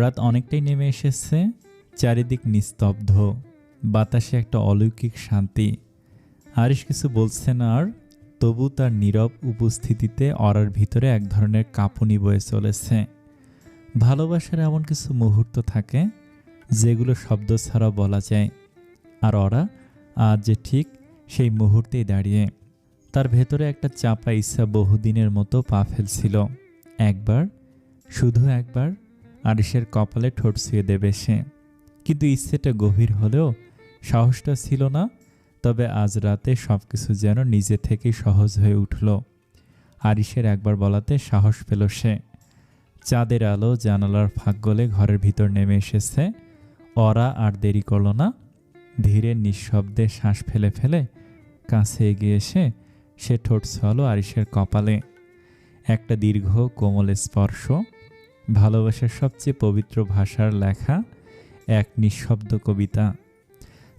রাত অনেকটাই নেমে এসেছে, চারিদিক নিস্তব্ধ, বাতাসে একটা অলৌকিক শান্তি। আরিশ কিছু বলছে না আর, তবু তার নীরব উপস্থিতিতে অরার ভিতরে এক ধরনের কাঁপুনি বয়ে চলেছে। ভালোবাসার এমন কিছু মুহূর্ত থাকে, যেগুলো শব্দ ছাড়া বলা যায়। আর ওরা আজ যে ঠিক সেই মুহূর্তেই দাঁড়িয়ে, তার ভেতরে একটা চাপা ইচ্ছা বহুদিনের মতো পা ফেলছিল। একবার, শুধু একবার আরিসের কপালে ঠোঁট ছুঁয়ে দেবে সে। কিন্তু ইচ্ছেটা গভীর হলেও সাহসটা ছিল না, তবে আজ রাতে সব কিছু যেন নিজে থেকেই সহজ হয়ে উঠল। আরিসের একবার বলাতে সাহস পেল সে। চাঁদের আলো জানালার ফাঁক গলে ঘরের ভিতর নেমে এসেছে। অরা আর দেরি করল না। ধীরে নিঃশব্দে শ্বাস ফেলে ফেলে কাছে এগিয়ে এসে সে ঠোঁট ছল আরিসের কপালে। একটা দীর্ঘ কোমল স্পর্শ ভালোবাসার সবচেয়ে পবিত্র ভাষার লেখা এক নিঃশব্দ কবিতা।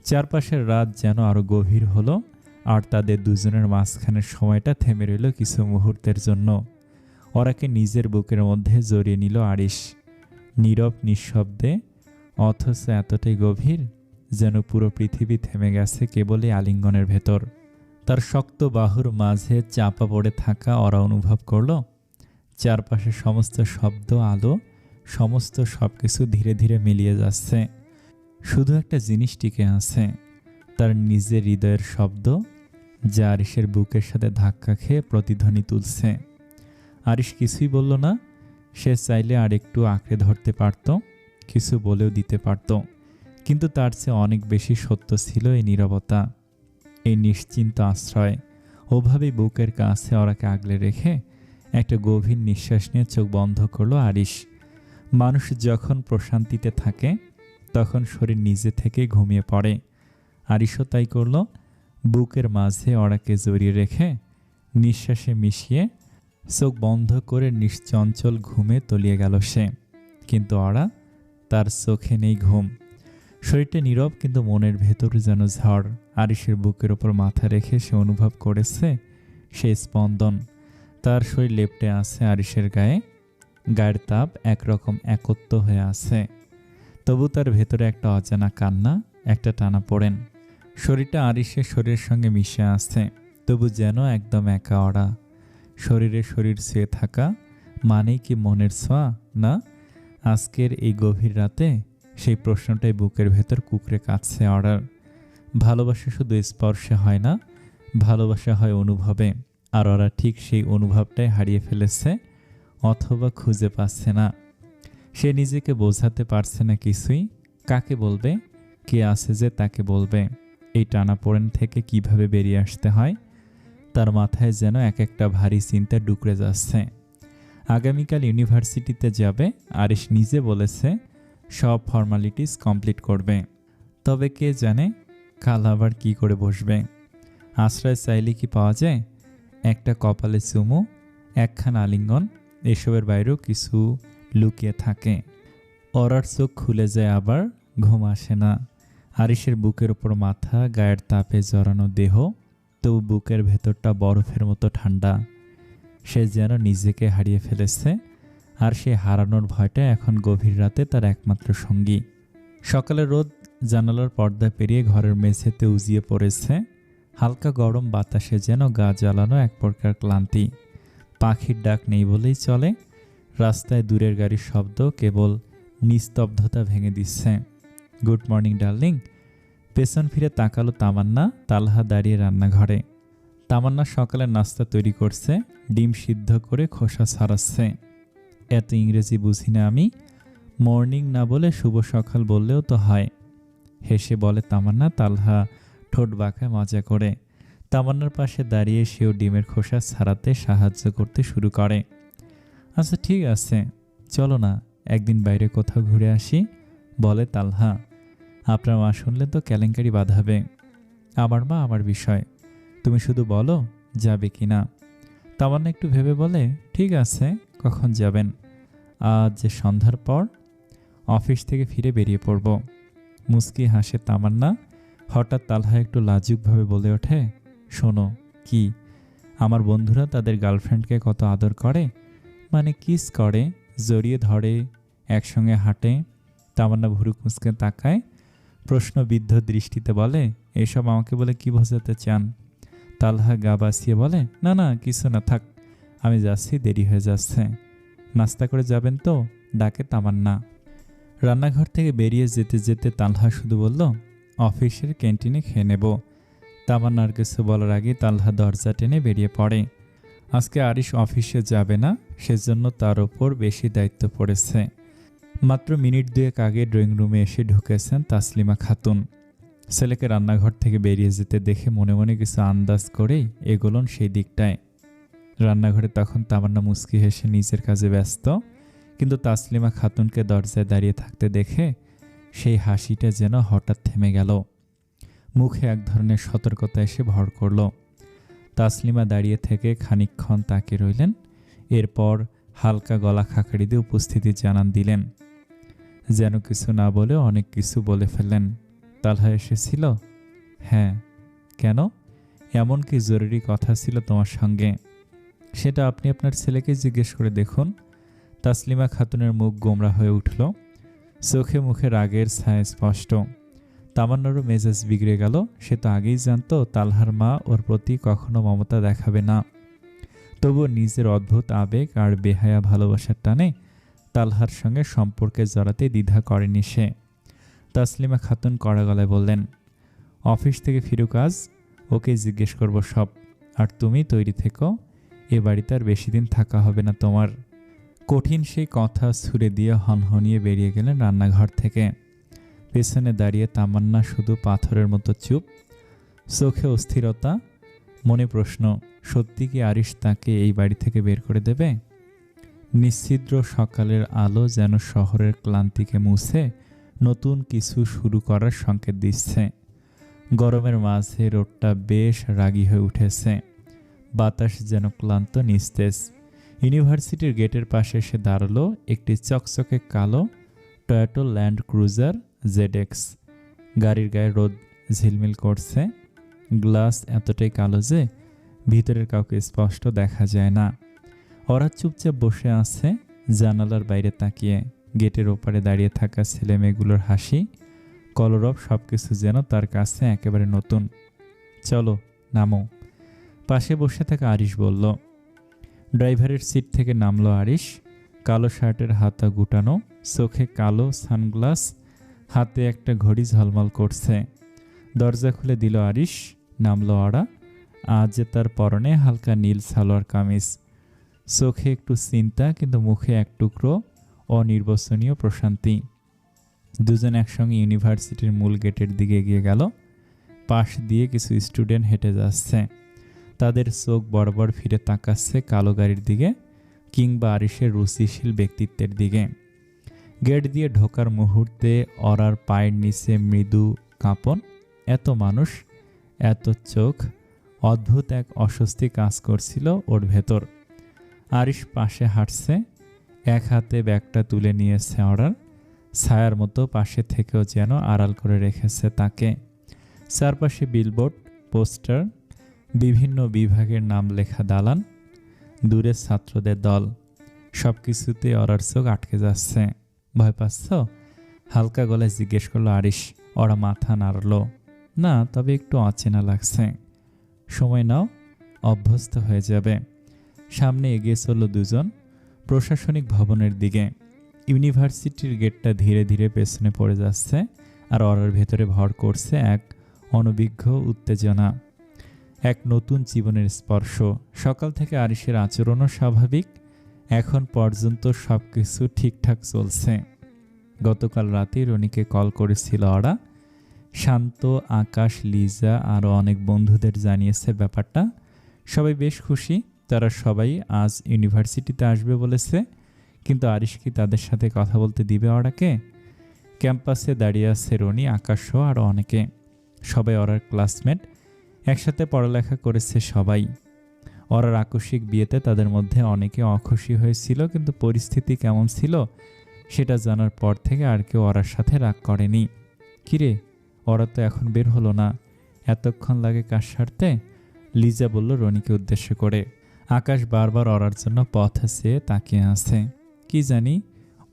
চারপাশের রাত যেন আরও গভীর হলো আর তাদের দুজনের মাঝখানের সময়টা থেমে রইল কিছু মুহূর্তের জন্য। ওরাকে নিজের বুকের মধ্যে জড়িয়ে নিল আরিশ। নীরব নিঃশব্দে, অথচ এতটাই গভীর যেন পুরো পৃথিবী থেমে গেছে কেবলই আলিঙ্গনের ভেতর। তার শক্ত বাহুর মাঝে চাপা পড়ে থাকা ওরা অনুভব করল চারপাশে সমস্ত শব্দ, আলো, সমস্ত সব কিছু ধীরে ধীরে মিলিয়ে যাচ্ছে। শুধু একটা জিনিস টিকে আছে, তার নিজের হৃদয়ের শব্দ, যা আরিসের বুকের সাথে ধাক্কা খেয়ে প্রতিধ্বনি তুলছে। আরিস কিছুই বলল না, সে চাইলে আর একটু আঁকড়ে ধরতে পারত, কিছু বলেও দিতে পারত, কিন্তু তার চেয়ে অনেক বেশি সত্য ছিল এই নীরবতা, এই নিশ্চিন্ত আশ্রয়। ওভাবেই বুকের কাছে ওরাকে আগলে রেখে একটা গভীর নিঃশ্বাস নিয়ে চোখ বন্ধ করল আরিশ। মানুষ যখন প্রশান্তিতে থাকে, তখন শরীর নিজে থেকে ঘুমিয়ে পড়ে। আরিশও তাই করল, বুকের মাঝে ওরাকে জড়িয়ে রেখে নিঃশ্বাসে মিশিয়ে চোখ বন্ধ করে নিশ্চঞ্চল ঘুমে তলিয়ে গেল সে। কিন্তু ওরা তার চোখে নেই ঘুম। শরীরটা নীরব কিন্তু মনের ভেতর যেন ঝড়। আরিসের বুকের ওপর মাথা রেখে সে অনুভব করেছে সেই স্পন্দন। তার শরীর লেপটে আছে আরিসের গায়ে। গায়ের তাপ একরকম একত্ব হয়ে আছে। তবু তার ভেতরে একটা অজানা কান্না, একটা টানা পড়েন। শরীরটা আরিসের শরীরের সঙ্গে মিশে আছে, তবু যেন একদম একা অড়া। শরীরে শরীর ছুঁয়ে থাকা মানেই কি মনের ছোঁয়া, না? আজকের এই গভীর রাতে সেই প্রশ্নটাই বুকের ভেতর কুকরে কাটছে অর্ডার ভালোবাসা শুধু স্পর্শে হয় না, ভালোবাসা হয় অনুভবে। আর ওরা ঠিক সেই অনুভবটাই হারিয়ে ফেলেছে অথবা খুঁজে পাচ্ছে না। সে নিজেকে বোঝাতে পারছে না কিছুই। কাকে বলবে? কে আছে যে তাকে বলবে? এই টানাপোড়েন থেকে কীভাবে বেরিয়ে আসতে হয়? তার মাথায় যেন এক একটা ভারী চিন্তা ডুকরে যাচ্ছে। আগামীকাল ইউনিভার্সিটিতে যাবে। আরিশ নিজে বলেছে, সব ফর্মালিটিস কমপ্লিট করবে। তবে কে জানে, কাল আবার কি করে বসবে? আশ্রয় চাইলে কি পাওয়া যায়? একটা কপালে চুমু, একখান আলিঙ্গন, এসবের বাইরেও কিছু লুকিয়ে থাকে। অরার চোখ খুলে যায় আবার, ঘুম আসে না। আরিসের বুকের ওপর মাথা, গায়ের তাপে জড়ানো দেহ, তবু বুকের ভেতরটা বরফের মতো ঠান্ডা। সে যেন নিজেকে হারিয়ে ফেলেছে, আর সে হারানোর ভয়টা এখন গভীর রাতে তার একমাত্র সঙ্গী। সকালে রোদ জানালার পর্দা পেরিয়ে ঘরের মেঝেতে উজিয়ে পড়েছে। হালকা গরম বাতাসে যেন গা জ্বালানো এক প্রকার ক্লান্তি। পাখির ডাক নেই বলেই চলে। রাস্তায় দূরের গাড়ির শব্দ কেবল নিস্তব্ধতা ভেঙে দিচ্ছে। Good morning, darling. পেছন ফিরে তাকালো তামান্না। তালহা দাঁড়িয়ে রান্নাঘরে। তামান্না সকালে নাস্তা তৈরি করছে। ডিম সিদ্ধ করে খোসা ছাড়াচ্ছে। এত ইংরেজি বুঝি না আমি। মর্নিং না বলে শুভ সকাল বললেও তো হয়। হেসে বলে তামান্না, তালহা ঠোঁট বাঁকায় মজা করে। তামান্নার পাশে দাঁড়িয়ে সেও ডিমের খোসা ছাড়াতে সাহায্য করতে শুরু করে। আচ্ছা ঠিক আছে। চলো না, একদিন বাইরে কোথাও ঘুরে আসি। বলে তালহা। আপনার মা শুনলে তো কেলেঙ্কারি বাঁধাবে। আমার মা আমার বিষয়। তুমি শুধু বলো, যাবে কি না? তামান্না একটু ভেবে বলে, ঠিক আছে, কখন যাবেন? আজ যে সন্ধ্যার পর অফিস থেকে ফিরে বেরিয়ে পড়ব। মুস্কি হাসে তামান্না। হঠাৎ তালহা একটু লাজুকভাবে বলে ওঠে, শোনো, কি? আমার বন্ধুরা তাদের গার্লফ্রেন্ডকে কত আদর করে? মানে কিস করে, জড়িয়ে ধরে, একসঙ্গে হাঁটে, তামান্না ভুরু কুঁচকে তাকায়, প্রশ্নবিদ্ধ দৃষ্টিতে বলে, এসব আমাকে বলে কি বোঝাতে চান? তালহা গা বাসিয়ে বলে, না না, কিছু না, থাক, আমি যাচ্ছি, দেরি হয়ে যাচ্ছে। নাস্তা করে যাবেন তো? ডাকে তামান্না। রান্নাঘর থেকে বেরিয়ে যেতে যেতে তালহা শুধু বলল অফিসের ক্যান্টিনে খেয়ে নেব। তামান্নার কিছু বলার আগে তালহা দরজা টেনে বেরিয়ে পড়ে। আজকে আরিশ অফিসে যাবে না, সেজন্য তার ওপর বেশি দায়িত্ব পড়েছে। মাত্র মিনিট দুয়েক আগে ড্রয়িং রুমে এসে ঢুকেছেন তাসলিমা খাতুন। ছেলেকে রান্নাঘর থেকে বেরিয়ে যেতে দেখে মনে মনে কিছু আন্দাজ করেই এগোলন সেই দিকটায়। রান্নাঘরে তখন তামান্না মুস্কি হেসে নিজের কাজে ব্যস্ত, কিন্তু তাসলিমা খাতুনকে দরজায় দাঁড়িয়ে থাকতে দেখে সেই হাসিটা যেন হঠাৎ থেমে গেল। মুখে এক ধরনের সতর্কতা এসে ভর করল। তাসলিমা দাঁড়িয়ে থেকে খানিকক্ষণ তাকে রইলেন। এরপর হালকা গলা খাকারি দিয়ে উপস্থিতি জানান দিলেন। যেন কিছু না বলে অনেক কিছু বলে ফেললেন। তালহা এসেছিল? হ্যাঁ। কেন? এমন কি জরুরি কথা ছিল তোমার সঙ্গে? সেটা আপনি আপনার ছেলেকে জিজ্ঞেস করে দেখুন। তাসলিমা খাতুনের মুখ গোমরা হয়ে উঠল। চোখে মুখে রাগের ছায়া স্পষ্ট। তামান্নারও মেজাজ বিগড়ে গেল। সে তো আগেই জানত, তালহার মা ওর প্রতি কখনো মমতা দেখাবে না। তবুও নিজের অদ্ভুত আবেগ আর বেহায়া ভালোবাসার টানে তালহার সঙ্গে সম্পর্কে জড়াতে দ্বিধা করেনি সে। তাসলিমা খাতুন কড়া গলায় বললেন, অফিস থেকে ফিরুক আজ, ওকে জিজ্ঞেস করব সব। আর তুমি তৈরি থেকো, এ বাড়িতে আর বেশি দিন থাকা হবে না তোমার। কঠিন সেই কথা ছুড়ে দিয়ে হনহনিয়ে বেরিয়ে গেলেন রান্নাঘর থেকে। পেছনে দাঁড়িয়ে তামান্না শুধু পাথরের মতো চুপ। চোখে অস্থিরতা, মনে প্রশ্ন, সত্যি কি আরিশ তাকে এই বাড়ি থেকে বের করে দেবে? নিশ্ছিদ্র সকালের আলো যেন শহরের ক্লান্তিকে মুছে, নতুন কিছু শুরু করার সংকেত দিচ্ছে। গরমের মাঝে রোডটা বেশ রাগী হয়ে উঠেছে। বাতাস যেন ক্লান্ত নিস্তেজ। ইউনিভার্সিটির গেটের পাশে এসে দাঁড়াল একটি চকচকে কালো টয়োটো ল্যান্ড ক্রুজার জেডেক্স গাড়ির গায়ে রোদ ঝিলমিল করছে। গ্লাস এতটাই কালো যে ভিতরের কাউকে স্পষ্ট দেখা যায় না। ওরা চুপচাপ বসে আছে জানালার বাইরে তাকিয়ে। গেটের ওপারে দাঁড়িয়ে থাকা ছেলে মেয়েগুলোর হাসি, কলরব সব কিছু যেন তার কাছে একেবারে নতুন। চলো, নামো। পাশে বসে থাকা আরিশ বলল ড্রাইভারের সিট থেকে নামলো আরিশ। কালো শার্টের হাতা গুটানো, চোখে কালো সানগ্লাস, হাতে একটা ঘড়ি ঝলমল করছে। দরজা খুলে দিল আরিশ, নামলো আড়া আজ তার পরনে হালকা নীল সালোয়ার কামিজ। চোখে একটু চিন্তা, কিন্তু মুখে এক টুকরো অনির্বচনীয় প্রশান্তি। দুজন একসঙ্গে ইউনিভার্সিটির মূল গেটের দিকে এগিয়ে গেল। পাশ দিয়ে কিছু স্টুডেন্ট হেঁটে যাচ্ছে। তাদের চোখ বরাবর ফিরে তাকাচ্ছে কালো গাড়ির দিকে কিংবা আরিসের রুচিশীল ব্যক্তিত্বের দিকে। গেট দিয়ে ঢোকার মুহূর্তে অরার পায়ের নিচে মৃদু কাঁপন। এত মানুষ, এত চোখ, অদ্ভুত এক অস্বস্তি কাজ করছিল ওর ভেতর। আরিশ পাশে হাঁটছে, এক হাতে ব্যাগটা তুলে নিয়েছে অর্ডার ছায়ার মতো পাশে থেকেও যেন আড়াল করে রেখেছে তাকে। চারপাশে বিলবোর্ড পোস্টার বিভিন্ন বিভাগের নাম লেখা দালান, দূরের ছাত্রদের দল সব কিছুতে অরার চোখ আটকে যাচ্ছে। ভয় পাচ্ছ? হালকা গলায় জিজ্ঞেস করল আরিশ। ওরা মাথা নাড়ল। না, তবে একটু অচেনা লাগছে। সময় নাও, অভ্যস্ত হয়ে যাবে। সামনে এগিয়ে চলল দুজন প্রশাসনিক ভবনের দিকে। ইউনিভার্সিটির গেটটা ধীরে ধীরে পেছনে পড়ে যাচ্ছে আর অরার ভেতরে ভর করছে এক অনভিজ্ঞ উত্তেজনা। এক নতুন জীবনের স্পর্শ। সকাল থেকে আরিসের আচরণও স্বাভাবিক। এখন পর্যন্ত সব কিছু ঠিকঠাক চলছে। গতকাল রাতে রনিকে কল করেছিল ওরা শান্ত, আকাশ, লিজা আরও অনেক বন্ধুদের জানিয়েছে ব্যাপারটা। সবাই বেশ খুশি। তারা সবাই আজ ইউনিভার্সিটিতে আসবে বলেছে। কিন্তু আরিশ কি তাদের সাথে কথা বলতে দিবে ওরাকে ক্যাম্পাসে দাঁড়িয়ে আছে রনি, আকাশ সহ আরও অনেকে। সবাই ওরার ক্লাসমেট। একসাথে পড়ালেখা করেছে সবাই। ওরার আকস্মিক বিয়েতে তাদের মধ্যে অনেকে অখুশি হয়েছিল, কিন্তু পরিস্থিতি কেমন ছিল সেটা জানার পর থেকে আর কেউ ওরার সাথে রাগ করেনি। কিরে, ওরা তো এখন বের হলো না। এতক্ষণ লাগে কাজ সারতে? লিজা বলল রনিকে উদ্দেশ্য করে। আকাশ বারবার অরার জন্য পথ আছে তাকিয়ে আছে। কি জানি,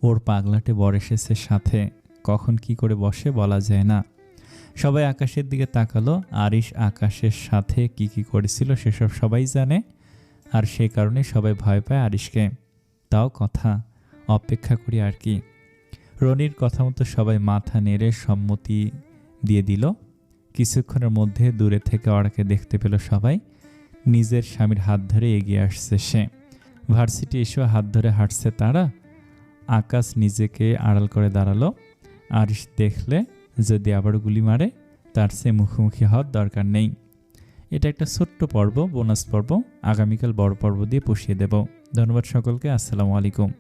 ওর পাগলাটে বর এসেছে সাথে। কখন কি করে বসে বলা যায় না। সবাই আকাশের দিকে তাকালো। আরিশ আকাশের সাথে কি কি করেছিল সেসব সবাই জানে। আর সেই কারণে সবাই ভয় পায় আরিশকে। তাও কথা, অপেক্ষা করি আর কি। রনির কথা মতো সবাই মাথা নেড়ে সম্মতি দিয়ে দিল। কিছুক্ষণের মধ্যে দূরে থেকে ওরাকে দেখতে পেল সবাই। নিজের স্বামীর হাত ধরে এগিয়ে আসছে সে। ভার্সিটি এসেও হাত ধরে হাঁটছে তারা। আকাশ নিজেকে আড়াল করে দাঁড়াল। আরিশ দেখলে যদি আবার গুলি মারে, তার সে মুখোমুখি হওয়ার দরকার নেই। এটা একটা ছোট্ট পর্ব বোনাস পর্ব। আগামীকাল বড় পর্ব দিয়ে পুষিয়ে দেব। ধন্যবাদ সকলকে, আসসালামু আলাইকুম।